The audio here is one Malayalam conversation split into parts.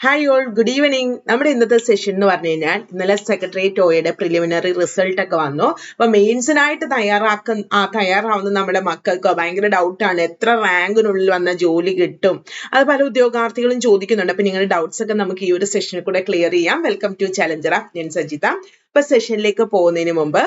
ഹായ് ഓൾ ഗുഡ് ഈവനിങ് നമ്മുടെ ഇന്നത്തെ സെഷൻ എന്ന് പറഞ്ഞു കഴിഞ്ഞാൽ ഇന്നലെ സെക്രട്ടേറിയറ്റ് ഒയുടെ പ്രിലിമിനറി റിസൾട്ട് ഒക്കെ വന്നു. അപ്പൊ മെയിൻസിനായിട്ട് തയ്യാറാക്കുന്ന തയ്യാറാവുന്ന നമ്മുടെ മക്കൾക്ക് ഭയങ്കര ഡൗട്ടാണ് എത്ര റാങ്കിനുള്ളിൽ വന്ന ജോലി കിട്ടും? അത് പല ഉദ്യോഗാർത്ഥികളും ചോദിക്കുന്നുണ്ട്. അപ്പൊ നിങ്ങളുടെ ഡൗട്ട്സ് ഒക്കെ നമുക്ക് ഈ ഒരു സെഷനിൽ കൂടെ ക്ലിയർ ചെയ്യാം. വെൽക്കം ടു ചലഞ്ചറ ഞാൻ സജിത. അപ്പൊ സെഷനിലേക്ക് പോകുന്നതിന് മുമ്പ്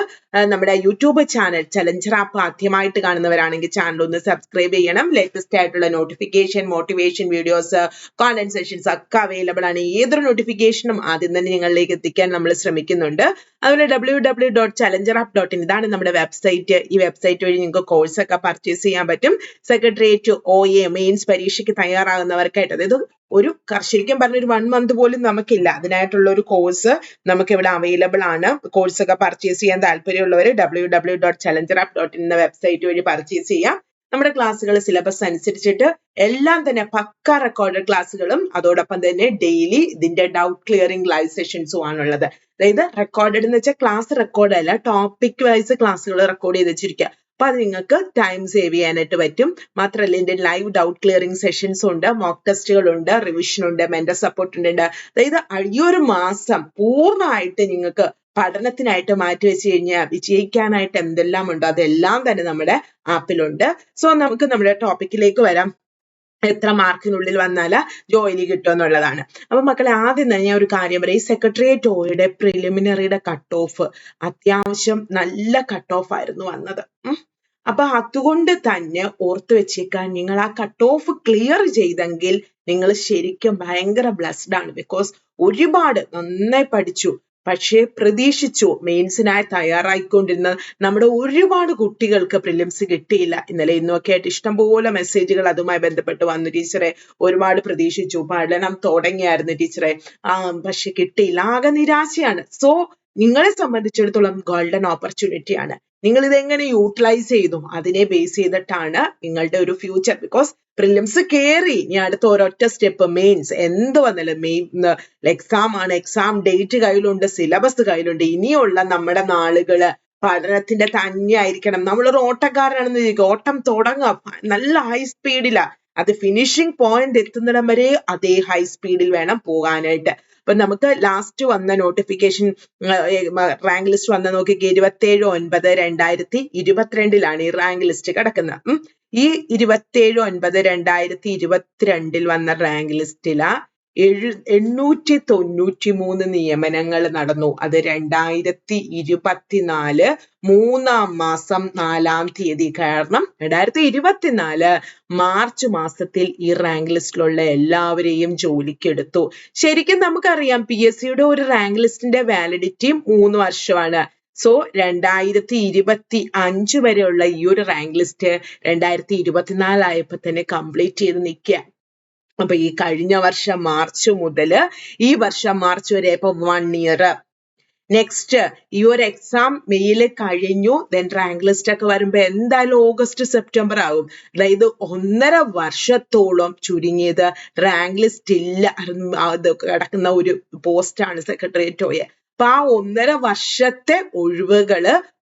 നമ്മുടെ യൂട്യൂബ് ചാനൽ ചലഞ്ചർ ആപ്പ് ആദ്യമായിട്ട് കാണുന്നവരാണെങ്കിൽ ചാനൽ ഒന്ന് സബ്സ്ക്രൈബ് ചെയ്യണം. ലേറ്റസ്റ്റ് ആയിട്ടുള്ള notification motivation videos content sessions ഒക്കെ അവൈലബിൾ ആണ്. ഏതൊരു നോട്ടിഫിക്കേഷനും ആദ്യം തന്നെ നിങ്ങളിലേക്ക് എത്തിക്കാൻ നമ്മൾ ശ്രമിക്കുന്നുണ്ട്. അതുപോലെ W W dot challenger app dot in ഇതാണ് നമ്മുടെ വെബ്സൈറ്റ് ഈ വെബ്സൈറ്റ് വഴി നിങ്ങൾക്ക് കോഴ്സ് ഒക്കെ പർച്ചേസ് ചെയ്യാൻ പറ്റും. സെക്രട്ടേറിയറ്റ് ഒ എ മെയിൻസ് പരീക്ഷയ്ക്ക് തയ്യാറാകുന്നവർക്കായിട്ട്. അതായത് ഒരു ശരിക്കും പറഞ്ഞ ഒരു വൺ മന്ത് പോലും നമുക്കില്ല. അതിനായിട്ടുള്ള ഒരു കോഴ്സ് നമുക്ക് ഇവിടെ അവൈലബിൾ ആണ്. കോഴ്സ് ഒക്കെ പർച്ചേസ് ചെയ്യാൻ താല്പര്യമുള്ളവർ W W dot challenger app dot in എന്ന വെബ്സൈറ്റ് വഴി പർച്ചേസ് ചെയ്യാം. നമ്മുടെ ക്ലാസ്സുകൾ സിലബസ് അനുസരിച്ചിട്ട് എല്ലാം തന്നെ പക്ക റെക്കോർഡഡ് ക്ലാസ്സുകളും അതോടൊപ്പം തന്നെ ഡെയിലി ഇതിന്റെ ഡൗട്ട് ക്ലിയറിംഗ് ലൈവ് സെഷൻസും ആണുള്ളത്. അതായത് റെക്കോർഡഡ് എന്ന് വെച്ചാൽ ക്ലാസ് റെക്കോർഡ് അല്ല ടോപ്പിക് വൈസ് ക്ലാസ്സുകൾ റെക്കോർഡ് ചെയ്ത് വെച്ചിരിക്കുക അപ്പൊ അത് നിങ്ങൾക്ക് ടൈം സേവ് ചെയ്യാനായിട്ട് പറ്റും. മാത്രമല്ല ഇതിന്റെ ലൈവ് ഡൗട്ട് ക്ലിയറിംഗ് സെഷൻസ് ഉണ്ട് മോക്ക് ടെസ്റ്റുകൾ ഉണ്ട് റിവിഷൻ ഉണ്ട് മെന്റർ സപ്പോർട്ട് ഉണ്ട് അതായത് ഈ ഒരു മാസം പൂർണമായിട്ട് നിങ്ങൾക്ക് പഠനത്തിനായിട്ട് മാറ്റി വെച്ച് കഴിഞ്ഞാൽ വിജയിക്കാനായിട്ട് എന്തെല്ലാം ഉണ്ടോ അതെല്ലാം തന്നെ നമ്മുടെ ആപ്പിലുണ്ട് സോ നമുക്ക് നമ്മുടെ ടോപ്പിക്കിലേക്ക് വരാം. എത്ര മാർക്കിനുള്ളിൽ വന്നാൽ ജോലി കിട്ടും എന്നുള്ളതാണ്. അപ്പൊ മക്കളെ ആദ്യം തന്നെ ഞാൻ ഒരു കാര്യം പറയാം. ഈ സെക്രട്ടേറിയറ്റ് ഓയുടെ പ്രിലിമിനറിയുടെ കട്ട് ഓഫ് അത്യാവശ്യം നല്ല കട്ട് ഓഫ് ആയിരുന്നു വന്നത്. അപ്പൊ അതുകൊണ്ട് തന്നെ ഓർത്ത് വെച്ചേക്കാൻ നിങ്ങൾ ആ കട്ട് ഓഫ് ക്ലിയർ ചെയ്തെങ്കിൽ നിങ്ങൾ ശരിക്കും ഭയങ്കര ബ്ലസ്ഡ് ആണ്. ബിക്കോസ് ഒരുപാട് നന്നായി പഠിച്ചു. പക്ഷേ പ്രതീക്ഷിച്ചു മെയിൻസിനായി തയ്യാറായിക്കൊണ്ടിരുന്ന നമ്മുടെ ഒരുപാട് കുട്ടികൾക്ക് പ്രിലിംസ് കിട്ടിയില്ല. ഇന്നലെ ഇന്നൊക്കെ ആയിട്ട് ഇഷ്ടംപോലെ മെസ്സേജുകൾ അതുമായി ബന്ധപ്പെട്ട് വന്നു. ടീച്ചറെ ഒരുപാട് പ്രതീക്ഷിച്ചു. പഠനം തുടങ്ങിയായിരുന്നു ടീച്ചറെ. ആ പക്ഷെ കിട്ടിയില്ല. ആകെ നിരാശയാണ്. സോ നിങ്ങളെ സംബന്ധിച്ചിടത്തോളം ഗോൾഡൻ ഓപ്പർച്യൂണിറ്റി ആണ് നിങ്ങൾ ഇതെങ്ങനെ യൂട്ടിലൈസ് ചെയ്തു? അതിനെ ബേസ് ചെയ്തിട്ടാണ് നിങ്ങളുടെ ഒരു ഫ്യൂച്ചർ. ബിക്കോസ് പ്രിലിംസ് കയറി ഇനി അടുത്ത ഒരൊറ്റ സ്റ്റെപ്പ് മെയിൻസ് എന്ത് വന്നാലും മെയിൻ എക്സാം ആണ്. എക്സാം ഡേറ്റ് കയ്യിലുണ്ട് സിലബസ് കയ്യിലുണ്ട്. ഇനിയുള്ള നമ്മുടെ നാളുകൾ പഠനത്തിന്റെ തന്നെ ആയിരിക്കണം. നമ്മളൊരു ഓട്ടക്കാരനാണെന്ന് വിചാരിക്കുക ഓട്ടം തുടങ്ങുക നല്ല ഹൈ സ്പീഡിലാ അത് ഫിനിഷിംഗ് പോയിന്റ് എത്തുന്നിടം വരെ അതേ ഹൈ സ്പീഡിൽ വേണം പോകാനായിട്ട്. അപ്പൊ നമുക്ക് ലാസ്റ്റ് വന്ന നോട്ടിഫിക്കേഷൻ റാങ്ക് ലിസ്റ്റ് വന്ന നോക്കിക്ക്. ഇരുപത്തേഴ് ഒൻപത് രണ്ടായിരത്തി ഇരുപത്തിരണ്ടിലാണ് ഈ റാങ്ക് ലിസ്റ്റ് കിടക്കുന്നത്. ഈ ഇരുപത്തേഴ് ഒൻപത് രണ്ടായിരത്തി ഇരുപത്തിരണ്ടിൽ വന്ന റാങ്ക് ലിസ്റ്റിലാ എഴു എണ്ണൂറ്റി തൊണ്ണൂറ്റി മൂന്ന് നിയമനങ്ങൾ നടന്നു. അത് രണ്ടായിരത്തി ഇരുപത്തിനാല് മൂന്നാം മാസം നാലാം തീയതി. കാരണം രണ്ടായിരത്തി ഇരുപത്തിനാല് മാർച്ച് മാസത്തിൽ ഈ റാങ്ക് ലിസ്റ്റിലുള്ള എല്ലാവരെയും ജോലിക്കെടുത്തു. ശരിക്കും നമുക്കറിയാം പി എസ് സിയുടെ ഒരു റാങ്ക് ലിസ്റ്റിന്റെ വാലിഡിറ്റി മൂന്ന് വർഷമാണ്. സോ രണ്ടായിരത്തി ഇരുപത്തി അഞ്ച് വരെയുള്ള ഈ ഒരു റാങ്ക് ലിസ്റ്റ് രണ്ടായിരത്തി ഇരുപത്തിനാലായപ്പോ തന്നെ കംപ്ലീറ്റ് ചെയ്ത് നിൽക്കുക അപ്പൊ ഈ കഴിഞ്ഞ വർഷം മാർച്ച് മുതൽ ഈ വർഷം മാർച്ച് വരെ ഇപ്പൊ വൺ ഇയർ നെക്സ്റ്റ് ഈ ഒരു എക്സാം മെയ്യിൽ കഴിഞ്ഞു ദെൻ റാങ്ക് ലിസ്റ്റ് ഒക്കെ വരുമ്പോ എന്തായാലും ഓഗസ്റ്റ് സെപ്റ്റംബർ ആകും അതായത് ഒന്നര വർഷത്തോളം ചുരുങ്ങിയത് റാങ്ക് ലിസ്റ്റ് ഇല്ല കിടക്കുന്ന ഒരു പോസ്റ്റാണ് സെക്രട്ടേറിയറ്റ് ഒയെ അപ്പൊ ആ ഒന്നര വർഷത്തെ ഒഴിവുകൾ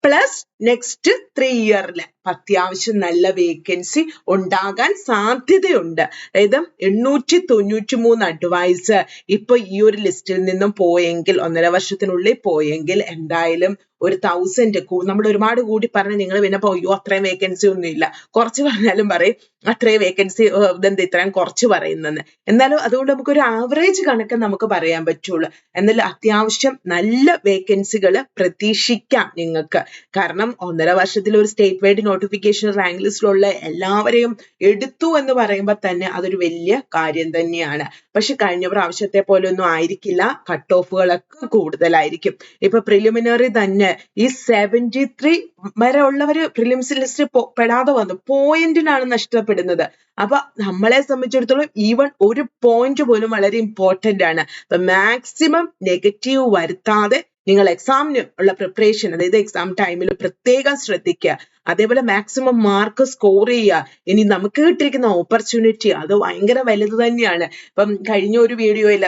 പ്ലസ് നെക്സ്റ്റ് ത്രീ ഇയറിൽ അത്യാവശ്യം നല്ല വേക്കൻസി ഉണ്ടാകാൻ സാധ്യതയുണ്ട്. അതായത് എണ്ണൂറ്റി തൊണ്ണൂറ്റി മൂന്ന് അഡ്വൈസ് ഇപ്പൊ ഈ ഒരു ലിസ്റ്റിൽ നിന്നും പോയെങ്കിൽ ഒന്നര വർഷത്തിനുള്ളിൽ പോയെങ്കിൽ എന്തായാലും ഒരു തൗസൻഡ് നമ്മൾ ഒരുപാട് കൂടി പറഞ്ഞ് നിങ്ങൾ പിന്നെ പോയോ അത്രയും വേക്കൻസി ഒന്നും ഇല്ല കുറച്ച് പറഞ്ഞാലും പറയും അത്രയും വേക്കൻസി ഇതെന്ത് ഇത്രയും കുറച്ച് പറയുന്നെന്ന്. എന്നാലും അതുകൊണ്ട് നമുക്ക് ഒരു ആവറേജ് കണക്ക് നമുക്ക് പറയാൻ പറ്റുള്ളൂ. എന്നാൽ അത്യാവശ്യം നല്ല വേക്കൻസികൾ പ്രതീക്ഷിക്കാം നിങ്ങൾക്ക്. കാരണം ഒന്നര വർഷത്തിൽ ഒരു സ്റ്റേറ്റ് വൈഡ് നോട്ടിഫിക്കേഷൻ റാങ്ക് ലിസ്റ്റിലുള്ള എല്ലാവരെയും എടുത്തു എന്ന് പറയുമ്പോൾ തന്നെ അതൊരു വലിയ കാര്യം തന്നെയാണ്. പക്ഷെ കഴിഞ്ഞ പ്രാവശ്യത്തെ പോലെ ഒന്നും ആയിരിക്കില്ല കട്ട് ഓഫുകളൊക്കെ കൂടുതലായിരിക്കും. ഇപ്പൊ പ്രിലിമിനറി തന്നെ ഈ സെവന്റി ത്രീ വരെ ഉള്ളവർ പ്രിലിംസ് ലിസ്റ്റ് പെടാതെ വന്നു. പോയിന്റിനാണ് നഷ്ടപ്പെടുന്നത്. അപ്പൊ നമ്മളെ സംബന്ധിച്ചിടത്തോളം ഈവൺ ഒരു പോയിന്റ് പോലും വളരെ ഇമ്പോർട്ടന്റ് ആണ്. അപ്പൊ മാക്സിമം നെഗറ്റീവ് വരുത്താതെ നിങ്ങൾ എക്സാമിന് ഉള്ള പ്രിപ്പറേഷൻ അതായത് എക്സാം ടൈമിൽ പ്രത്യേകം ശ്രദ്ധിക്കുക. അതേപോലെ മാക്സിമം മാർക്ക് സ്കോർ ചെയ്യുക. ഇനി നമുക്ക് കിട്ടിയിരിക്കുന്ന ഓപ്പർച്യൂണിറ്റി അത് ഭയങ്കര വലുത് തന്നെയാണ്. ഇപ്പം കഴിഞ്ഞ ഒരു വീഡിയോയിൽ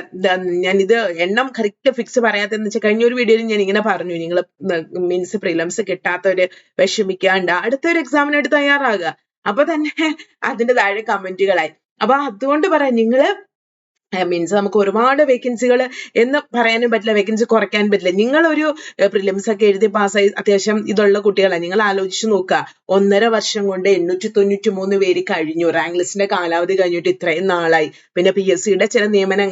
ഞാൻ ഇത് എണ്ണം കറക്റ്റ് ഫിക്സ് പറയാത്തതെന്ന് വെച്ചാൽ കഴിഞ്ഞ ഒരു വീഡിയോയിൽ ഞാൻ ഇങ്ങനെ പറഞ്ഞു നിങ്ങൾ മീൻസ് പ്രിലംസ് കിട്ടാത്തവര് വിഷമിക്കാണ്ട് അടുത്തൊരു എക്സാമിനായിട്ട് തയ്യാറാകുക. അപ്പൊ തന്നെ അതിന്റെ താഴെ കമന്റുകളായി അപ്പൊ അതുകൊണ്ട് പറയാം നിങ്ങൾ മീൻസ് നമുക്ക് ഒരുപാട് വേക്കൻസികൾ എന്ന് പറയാനും പറ്റില്ല വേക്കൻസി കുറയ്ക്കാൻ പറ്റില്ല. നിങ്ങളൊരു പ്രിലിംസ് ഒക്കെ എഴുതി പാസ്സായി അത്യാവശ്യം ഇതുള്ള കുട്ടികളാണ്. നിങ്ങൾ ആലോചിച്ച് നോക്കുക. ഒന്നര വർഷം കൊണ്ട് എണ്ണൂറ്റി തൊണ്ണൂറ്റി മൂന്ന് പേര് കഴിഞ്ഞു. റാങ്ക് ലിസ്റ്റിന്റെ കാലാവധി കഴിഞ്ഞിട്ട് ഇത്രയും നാളായി. പിന്നെ പി എസ് സിയുടെ ചില നിയമന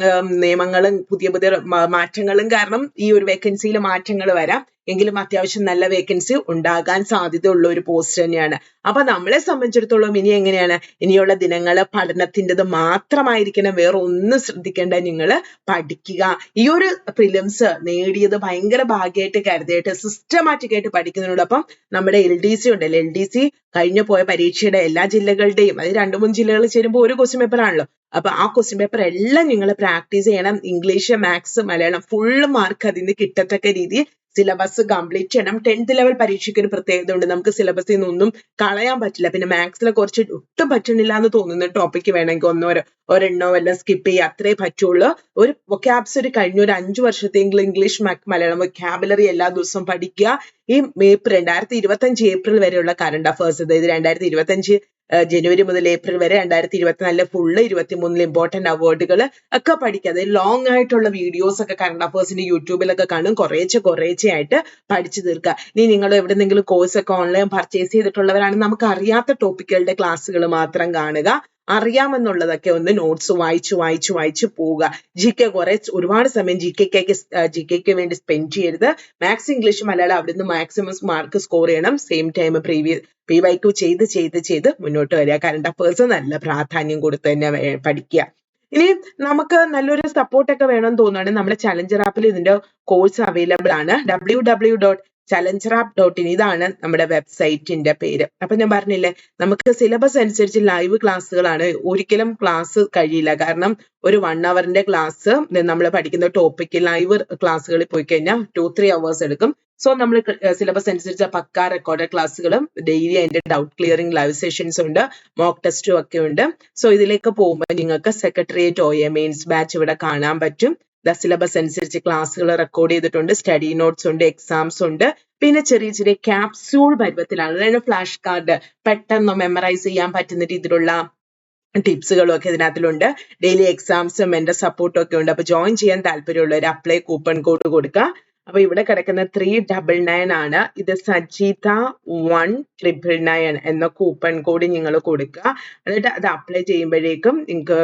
നിയമങ്ങളും പുതിയ പുതിയ മാറ്റങ്ങളും കാരണം ഈ ഒരു വേക്കൻസിയിൽ മാറ്റങ്ങൾ വരാം. എങ്കിലും അത്യാവശ്യം നല്ല വേക്കൻസി ഉണ്ടാകാൻ സാധ്യതയുള്ള ഒരു പോസ്റ്റ് തന്നെയാണ്. അപ്പൊ നമ്മളെ സംബന്ധിച്ചിടത്തോളം ഇനി എങ്ങനെയാണ്? ഇനിയുള്ള ദിനങ്ങൾ പഠനത്തിന്റെത് മാത്രമായിരിക്കണം. വേറെ ഒന്നും ശ്രദ്ധിക്കേണ്ട നിങ്ങൾ പഠിക്കുക. ഈ ഒരു പ്രിലിംസ് നേടിയത് ഭയങ്കര ഭാഗ്യമായിട്ട് കരുതിയിട്ട് സിസ്റ്റമാറ്റിക് ആയിട്ട് പഠിക്കുന്നതിനോടൊപ്പം നമ്മുടെ എൽ ഡി സി ഉണ്ടല്ലോ എൽ ഡി സി കഴിഞ്ഞു പോയ പരീക്ഷയുടെ എല്ലാ ജില്ലകളുടെയും അത് രണ്ടു മൂന്ന് ജില്ലകൾ ചേരുമ്പോൾ ഒരു ക്വസ്റ്റ്യൻ പേപ്പർ ആണല്ലോ. അപ്പൊ ആ ക്വസ്റ്റ്യൻ പേപ്പർ എല്ലാം നിങ്ങൾ പ്രാക്ടീസ് ചെയ്യണം. English maths Malayalam full mark അതിന് കിട്ടത്തക്ക രീതിയിൽ സിലബസ് കംപ്ലീറ്റ് ചെയ്യണം. ടെൻത്ത് ലെവൽ പരീക്ഷയ്ക്ക് ഒരു പ്രത്യേകത ഉണ്ട്. നമുക്ക് സിലബസിൽ നിന്നൊന്നും കളയാൻ പറ്റില്ല. പിന്നെ മാത്സിലെ കുറച്ച് ഒട്ടും പറ്റണില്ല എന്ന് തോന്നുന്ന ടോപ്പിക്ക് വേണമെങ്കിൽ ഒന്നോ ഒരെണ്ണോ വല്ലതും സ്കിപ്പ് ചെയ്യുക അത്രേ പറ്റുള്ളൂ. ഒരു വൊക്കാബ്സ് ഒരു കഴിഞ്ഞ ഒരു അഞ്ചു വർഷത്തെങ്കിലും ഇംഗ്ലീഷ് മലയാളം വൊക്കാബുലറി എല്ലാ ദിവസവും പഠിക്കുക. ഈ ഏപ്രിൽ രണ്ടായിരത്തി ഇരുപത്തഞ്ച് ഏപ്രിൽ വരെയുള്ള കറണ്ട് അഫേഴ്സ് അതായത് രണ്ടായിരത്തി ഇരുപത്തഞ്ച് ജനുവരി മുതൽ ഏപ്രിൽ വരെ രണ്ടായിരത്തി ഇരുപത്തിനാലിലെ ഫുള്ള് ഇരുപത്തി മൂന്നിലെ ഇമ്പോർട്ടന്റ് അവാർഡുകൾ ഒക്കെ പഠിക്കുക. അതായത് ലോങ് ആയിട്ടുള്ള വീഡിയോസ് ഒക്കെ കറണ്ട് അഫേഴ്സിന്റെ യൂട്യൂബിലൊക്കെ കാണും. കുറേച്ചെ കുറേശ്ശെ ആയിട്ട് പഠിച്ചു തീർക്കുക. ഇനി നിങ്ങൾ എവിടെന്നെങ്കിലും കോഴ്സ് ഒക്കെ ഓൺലൈൻ പർച്ചേസ് ചെയ്തിട്ടുള്ളവരാണ് നമുക്ക് അറിയാത്ത ടോപ്പിക്കുകളുടെ ക്ലാസ്സുകൾ മാത്രം കാണുക. അറിയാമെന്നുള്ളതൊക്കെ ഒന്ന് നോട്ട്സ് വായിച്ചു വായിച്ചു വായിച്ചു പോവുക. ജി കെ കുറെ ഒരുപാട് സമയം ജി കെക്ക് ജി കെക്ക് വേണ്ടി സ്പെൻഡ് ചെയ്യരുത്. മാത്സ് ഇംഗ്ലീഷ് മലയാളം അവിടുന്ന് മാക്സിമം മാർക്ക് സ്കോർ ചെയ്യണം. Same time previous P Y Q ചെയ്ത് ചെയ്ത് ചെയ്ത് മുന്നോട്ട് വരിക. കറണ്ട് അഫേഴ്സ് നല്ല പ്രാധാന്യം കൊടുത്ത് തന്നെ പഠിക്കുക. ഇനി നമുക്ക് നല്ലൊരു സപ്പോർട്ട് ഒക്കെ വേണമെന്ന് തോന്നുകയാണെങ്കിൽ നമ്മുടെ ചലഞ്ചർ ആപ്പിൽ ഇതിന്റെ കോഴ്സ് അവൈലബിൾ ആണ്. Www W Challenger app dot in ഇതാണ് നമ്മുടെ വെബ്സൈറ്റിന്റെ പേര്. അപ്പൊ ഞാൻ പറഞ്ഞില്ലേ നമുക്ക് സിലബസ് അനുസരിച്ച് ലൈവ് ക്ലാസ്സുകളാണ് ഒരിക്കലും ക്ലാസ് കഴിയില്ല. കാരണം ഒരു വൺ അവറിന്റെ ക്ലാസ് നമ്മൾ പഠിക്കുന്ന ടോപ്പിക്ക് ലൈവ് ക്ലാസ്സുകളിൽ പോയി കഴിഞ്ഞാൽ ടു ത്രീ അവേഴ്സ് എടുക്കും. സോ നമ്മൾ സിലബസ് അനുസരിച്ച് പക്ക റെക്കോർഡഡ് ക്ലാസ്സുകളും ഡെയിലി അതിന്റെ ഡൗട്ട് ക്ലിയറിംഗ് ലൈവ് സെഷൻസ് ഉണ്ട് മോക്ക് ടെസ്റ്റും ഒക്കെ ഉണ്ട്. സോ ഇതിലേക്ക് പോകുമ്പോൾ നിങ്ങൾക്ക് secretariat O A mains batch ഇവിടെ കാണാൻ പറ്റും. സിലബസ് അനുസരിച്ച് ക്ലാസ്സുകൾ റെക്കോർഡ് ചെയ്തിട്ടുണ്ട് സ്റ്റഡി നോട്ട്സ് ഉണ്ട് എക്സാംസ് ഉണ്ട്. പിന്നെ ചെറിയ ചെറിയ ക്യാപ്സ്യൂൾ പരുവത്തിലാണ്. അതായത് ഫ്ലാഷ് കാർഡ് പെട്ടെന്ന് മെമ്മറൈസ് ചെയ്യാൻ പറ്റുന്ന രീതിയിലുള്ള ടിപ്സുകളും ഒക്കെ ഇതിനകത്തിലുണ്ട്. ഡെയിലി എക്സാംസും എന്റെ സപ്പോർട്ടും ഒക്കെ ഉണ്ട്. അപ്പൊ ജോയിൻ ചെയ്യാൻ താല്പര്യമുള്ളവർ അപ്ലൈ കൂപ്പൺ കോഡ് കൊടുക്കുക. അപ്പൊ ഇവിടെ കിടക്കുന്ന ത്രീ ഡബിൾ നയൻ ആണ്. ഇത് സജിത വൺ ട്രിപ്പിൾ നയൻ എന്ന കൂപ്പൺ കോഡ് നിങ്ങൾ കൊടുക്കുക. എന്നിട്ട് അത് അപ്ലൈ ചെയ്യുമ്പോഴേക്കും നിങ്ങൾക്ക്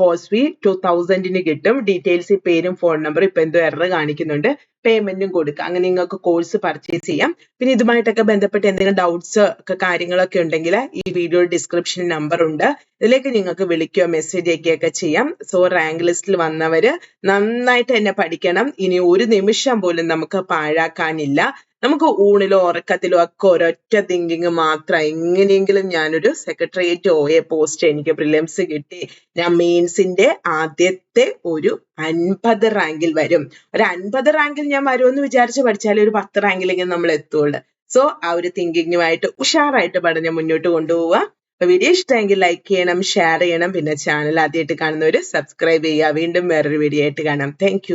കോഴ്സ് ഫീ ടു തൗസൻഡിന് കിട്ടും. ഡീറ്റെയിൽസ് പേരും ഫോൺ നമ്പറും ഇപ്പൊ എന്തോ എറർ കാണിക്കുന്നുണ്ട്. പേയ്മെന്റും കൊടുക്കുക അങ്ങനെ നിങ്ങൾക്ക് കോഴ്സ് പർച്ചേസ് ചെയ്യാം. പിന്നെ ഇതുമായിട്ടൊക്കെ ബന്ധപ്പെട്ട് എന്തെങ്കിലും ഡൗട്ട്സ് ഒക്കെ കാര്യങ്ങളൊക്കെ ഉണ്ടെങ്കിൽ ഈ വീഡിയോ ഡിസ്ക്രിപ്ഷൻ നമ്പർ ഉണ്ട്. ഇതിലേക്ക് നിങ്ങൾക്ക് വിളിക്കുകയോ മെസ്സേജ് അയക്കുകയൊക്കെ ചെയ്യാം. സോ റാങ്ക് ലിസ്റ്റിൽ വന്നവര് നന്നായിട്ട് തന്നെ പഠിക്കണം. ഇനി ഒരു നിമിഷം പോലും നമുക്ക് പാഴാക്കാനില്ല. നമുക്ക് ഊണിലോ ഉറക്കത്തിലോ ഒക്കെ ഒരൊറ്റ തിങ്കിങ് മാത്രം എങ്ങനെയെങ്കിലും ഞാനൊരു സെക്രട്ടേറിയറ്റ് ഓയെ പോസ്റ്റ് എനിക്ക് പ്രിലിംസ് കിട്ടി. ഞാൻ മെയിൻസിന്റെ ആദ്യത്തെ ഒരു അൻപത് റാങ്കിൽ വരും. ഒരു അൻപത് റാങ്കിൽ ഞാൻ വരുമെന്ന് വിചാരിച്ച് പഠിച്ചാലേ ഒരു പത്ത് റാങ്കിലെങ്കിലും നമ്മൾ എത്തുള്ളൂ. സോ ആ ഒരു തിങ്കിങ്ങുമായിട്ട് ഉഷാറായിട്ട് പഠനം മുന്നോട്ട് കൊണ്ടുപോവുക. അപ്പൊ വീഡിയോ ഇഷ്ടമെങ്കിൽ ലൈക്ക് ചെയ്യണം ഷെയർ ചെയ്യണം. പിന്നെ ചാനൽ ആദ്യമായിട്ട് കാണുന്നവർ സബ്സ്ക്രൈബ് ചെയ്യുക. വീണ്ടും വേറൊരു വീഡിയോ ആയിട്ട് കാണാം. താങ്ക്